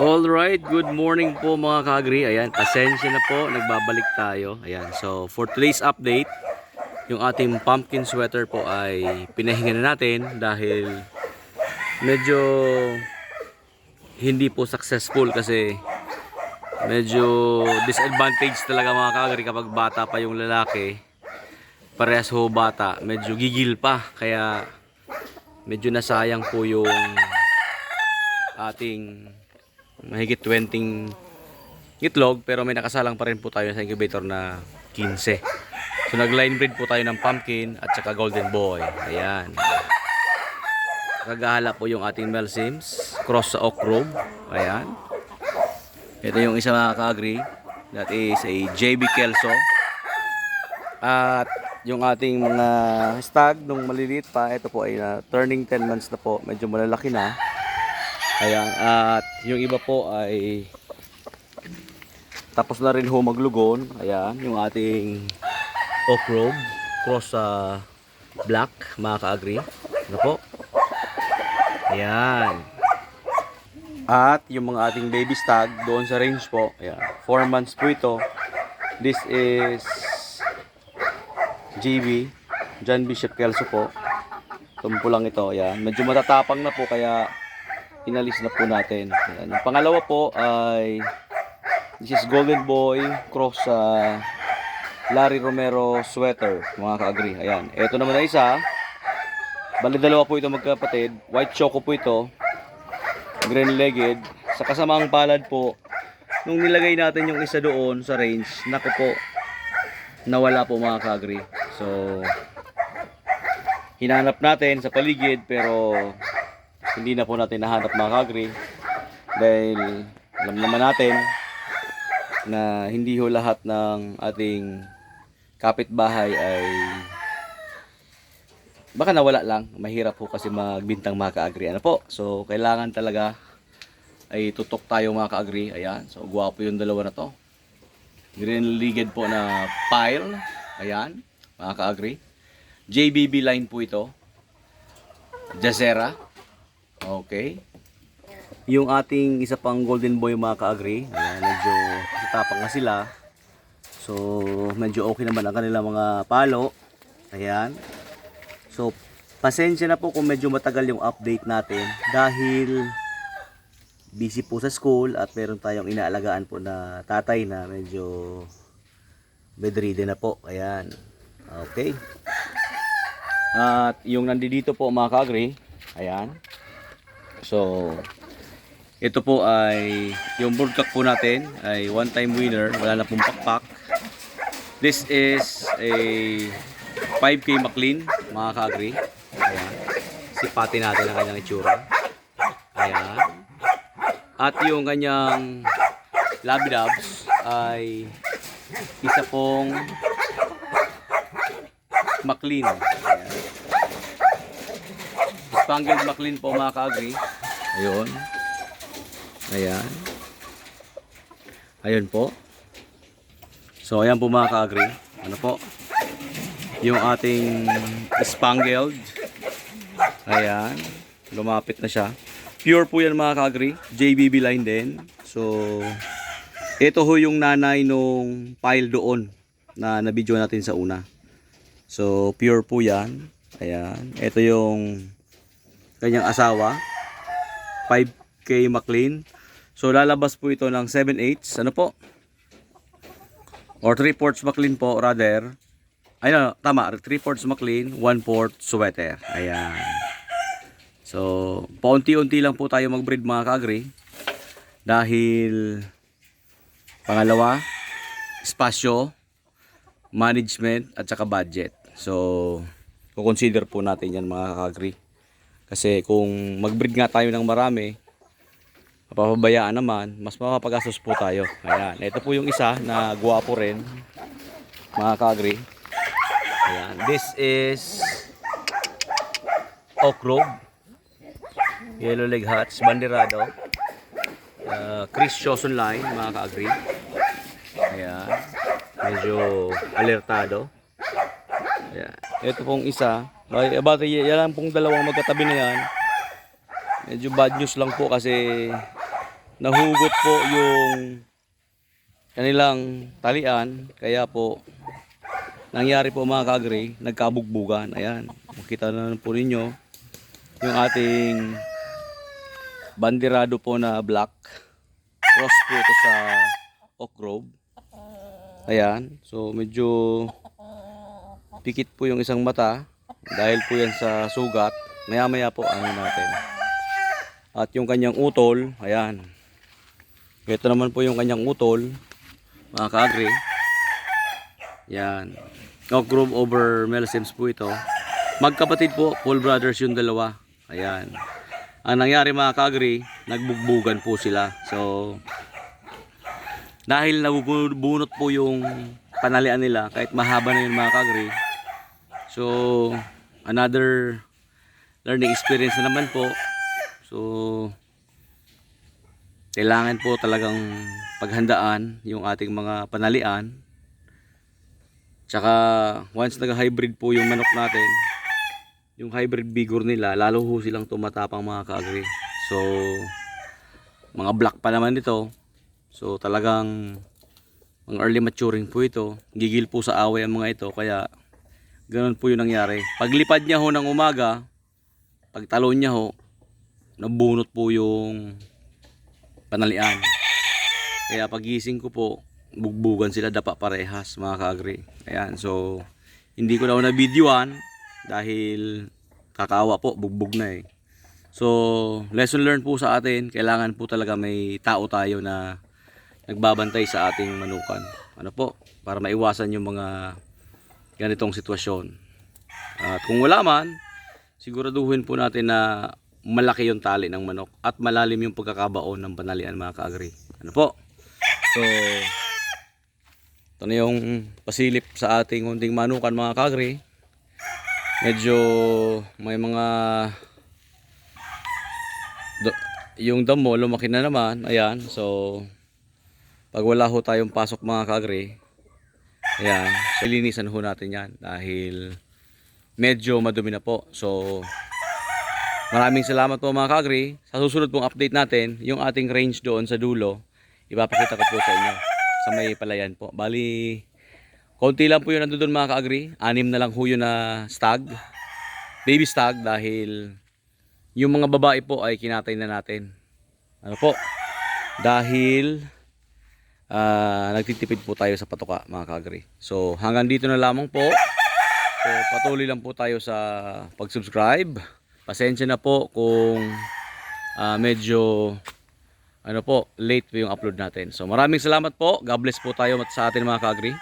Alright, good morning po mga kagri. Ayan, pasensya na po, nagbabalik tayo. Ayan, so for today's update, yung ating pumpkin sweater po ay pinahinga na natin dahil medyo hindi po successful kasi medyo disadvantage talaga mga kagri kapag bata pa yung lalaki. Parehas ho bata, medyo gigil pa. Kaya medyo nasayang po yung ating mahigit 20 itlog pero may nakasalang pa rin po tayo sa incubator na 15. So nag-line breed po tayo ng pumpkin at saka golden boy. Ayan. Kagahala po yung ating Mel Sims cross sa Oak Grove. Ayan. Ito yung isa mga ka-agree. That is a JB Kelso. At yung ating mga stag nung maliliit pa, ito po ay na turning 10 months na po. Medyo malalaki na. Ayan, at yung iba po ay tapos na rin ho maglugon. Ayan, yung ating robe cross sa black, mga ka-agree. Ano po? Ayan. At yung mga ating baby stag doon sa range po. Ayan, 4 months po ito. This is GB, John Bishop Kelso po. Tumpo lang ito. Ayan, medyo matatapang na po kaya inalis na po natin. Ayan. Yung pangalawa po ay this is Golden Boy cross sa Larry Romero sweater, mga ka-agree. Ayan. Ito naman na isa. Bali dalawa po ito magkapatid. White choco po ito. Green-legged. Sa kasamaang palad po, nung nilagay natin yung isa doon sa range, naku po, nawala po mga ka-agree. So, hinanap natin sa paligid pero hindi na po natin nahanap mga kagri dahil alam naman natin na hindi ho lahat ng ating kapitbahay ay baka nawala lang. Mahirap po kasi magbintang mga kaagri. Ano po? So kailangan talaga ay tutok tayo mga kaagri. Ayan. So gwapo yung dalawa na to. Green legged po na pile. Ayan mga kaagri. JBB line po ito. Jazera Okay. Yung ating isa pang golden boy mga ayan, medyo tapang na sila. So, medyo okay naman ang kanilang mga palo. Ayan. So, pasensya na po kung medyo matagal yung update natin dahil busy po sa school at meron tayong inaalagaan po na tatay na medyo bedridden na po. Ayan. Okay. At yung nandito po mga ka-agree, ayan. So, ito po ay yung burkak po natin ay one time winner, wala na pong pakpak. This is a 5K McLean, mga ka-agree. Ayan. Sipati natin ang kanyang itsura. Ayan. At yung kanyang labidabs ay isa pong McLean. Ayan. Spangled McLean po mga ka-agree. Ayun. Ayan. Ayun po. So, ayan po mga ka-agree. Ano po? Yung ating spangled. Ayan. Lumapit na siya. Pure po yan mga ka-agree. JBB line din. So, ito ho yung nanay nung pile doon na nabidyo natin sa una. So, pure po yan. Ayan. Ito yung kanyang asawa. 5K McLean. So lalabas po ito ng 7/8. Ano po? Or 3 ports McLean po rather. Ayun, tama. 3 ports McLean, 1 port sweater. Ayan. So, paunti-unti lang po tayo mag-breed mga kagri. Dahil pangalawa, espasyo, management at saka budget. So, kukonsider po natin yan mga kagri. Kasi kung mag-breed nga tayo ng marami, mapapabayaan naman, mas mapapagastos po tayo. Ayan. Ito po yung isa na guwapo rin. Mga ka-agree. Ayan. This is Oak Grove. Yellow leg hats. Banderado. Uh, Chris Choson line. Mga ka-agree. Ayan. Medyo alertado. Ayan. Ito pong isa. Ay, about yan lang pong dalawang magkatabi na yan. Medyo bad news lang po kasi nahugot po yung kanilang talian. Kaya po, nangyari po mga kagri, nagkabugbugan. Ayan, makita na po ninyo yung ating bandirado po na black. Cross po ito sa Oak Grove. Ayan, so medyo pikit po yung isang mata dahil po yan sa sugat. Maya maya po ano natin. At yung kanyang utol, ayan. Ito naman po yung kanyang utol, mga kaagri. Yan. Grove over Melsims po ito. Magkapatid po, Paul Brothers yung dalawa. Ayan. Ang nangyari mga kaagri, nagbugbugan po sila. So, dahil nabubunot po yung panalian nila, kahit mahaba na yun mga kaagri. So, another learning experience na naman po. So, kailangan po talagang paghandaan yung ating mga panalian. Tsaka, once nag-hybrid po yung manok natin, yung hybrid vigor nila, lalo ho silang tumatapang mga kaagri. So, mga black pa naman ito. So, talagang mga early maturing po ito. Gigil po sa away ang mga ito, kaya ganun po yung nangyari. Paglipad niya ho ng umaga, pagtalon niya ho, nabunot po yung panalian. Kaya pagising ko po, bugbugan sila dapa parehas mga kaagri. Ayan, so hindi ko daw na videoan dahil kakaawa po, bugbog na eh. So, lesson learned po sa atin, kailangan po talaga may tao tayo na nagbabantay sa ating manukan. Ano po, para maiwasan yung mga ganitong sitwasyon. At kung wala man, siguraduhin po natin na malaki yung tali ng manok at malalim yung pagkakabaon ng panalian mga kaagri. Ano po? So, ito na yung pasilip sa ating kunting manukan mga kaagri. Medyo may mga yung damo lumaki na naman. Ayan, so pag wala ho tayong pasok mga kaagri, ayan, linisan ho natin yan dahil medyo madumi na po. So, Maraming salamat po mga kagri. Sa susunod pong update natin, yung ating range doon sa dulo, ipapakita ko po sa inyo sa may palayan po. Bali, konti lang po yun nandun mga kaagri. Anim na lang ho yun na stag. Baby stag dahil yung mga babae po ay kinatay na natin. Ano po? Dahil ah, nagtitipid po tayo sa patoka mga kagri. So hanggang dito na lamang po. So patuloy lang po tayo sa pag-subscribe. Pasensya na po kung ah, medyo ano po, late po yung upload natin. So maraming salamat po. God bless po tayo sa atin mga kaagri.